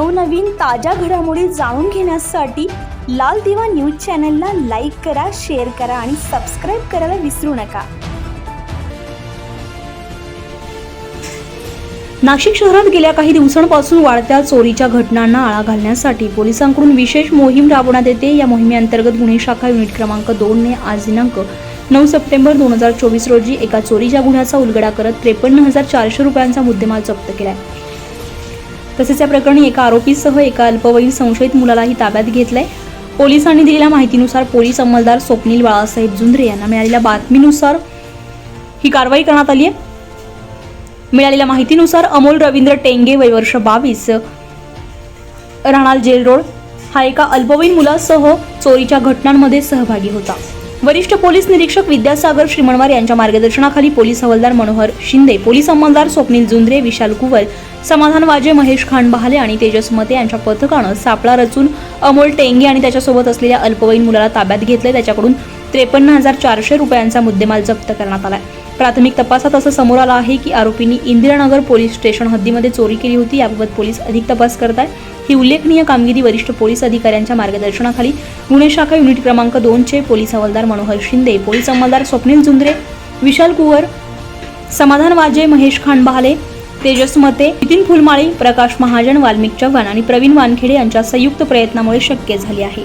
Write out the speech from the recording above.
नवनवीन ताज्या घडामोडी जाणून घेण्यासाठी लाल दिवा न्यूज चॅनलला लाईक करा शेअर करा आणि सबस्क्राईब करायला विसरू नका. नाशिक शहरात गेल्या काही दिवसांपासून वाढत्या चोरीच्या घटनांना आळा घालण्यासाठी पोलिसांकडून विशेष मोहीम राबवण्यात येते. या मोहिमेअंतर्गत गुन्हे शाखा युनिट क्रमांक दोनने आज दिनांक नऊ सप्टेंबर दोन हजार चोवीस रोजी एका चोरीच्या गुन्ह्याचा उलगडा करत त्रेपन्न हजार चारशे रुपयांचा मुद्देमाल जप्त केला आहे तसेच या प्रकरणी एका आरोपीसह एका अल्पवयीन संशयित मुलालाही ताब्यात घेतलंय. पोलिसांनी दिलेल्या माहितीनुसार पोलीस अंमलदार स्वप्नील बाळासाहेब झुंद्रे यांना मिळालेल्या बातमीनुसार ही कारवाई करण्यात आली आहे. मिळालेल्या माहितीनुसार अमोल रवींद्र टेंगे वय वर्ष बावीस राहणार जेल रोड हा एका अल्पवयीन मुलासह चोरीच्या घटनांमध्ये सहभागी होता. वरिष्ठ पोलीस निरीक्षक विद्यासागर श्रीमणवार यांच्या मार्गदर्शनाखाली पोलीस हवालदार मनोहर शिंदे पोलीस अंमलदार स्वप्नील जुंद्रे विशाल कुवर समाधान वाजे महेश खान बहाले आणि तेजस मते यांच्या पथकानं सापळा रचून अमोल टेंगे आणि त्याच्यासोबत असलेल्या अल्पवयीन मुलाला ताब्यात घेतले त्याच्याकडून त्रेपन्न हजार चारशे रुपयांचा मुद्देमाल जप्त करण्यात आलाय. प्राथमिक तपासात असं समोर आलं आहे की आरोपींनी इंदिरानगर पोलीस स्टेशन हद्दीमध्ये चोरी केली होती याबाबत पोलीस अधिक तपास करत आहेत ही उल्लेखनीय कामगिरी वरिष्ठ पोलीस अधिकाऱ्यांच्या मार्गदर्शनाखाली. गुन्हे शाखा युनिट क्रमांक दोनचे पोलीस हवालदार मनोहर शिंदे पोलीस अंमलदार स्वप्नील जुंद्रे विशाल कुवर समाधान वाजे महेश खान बहाले तेजस मते नितीन फुलमाळी प्रकाश महाजन वाल्मिक चव्हाण आणि प्रवीण वानखेडे यांच्या संयुक्त प्रयत्नामुळे शक्य झाले आहे.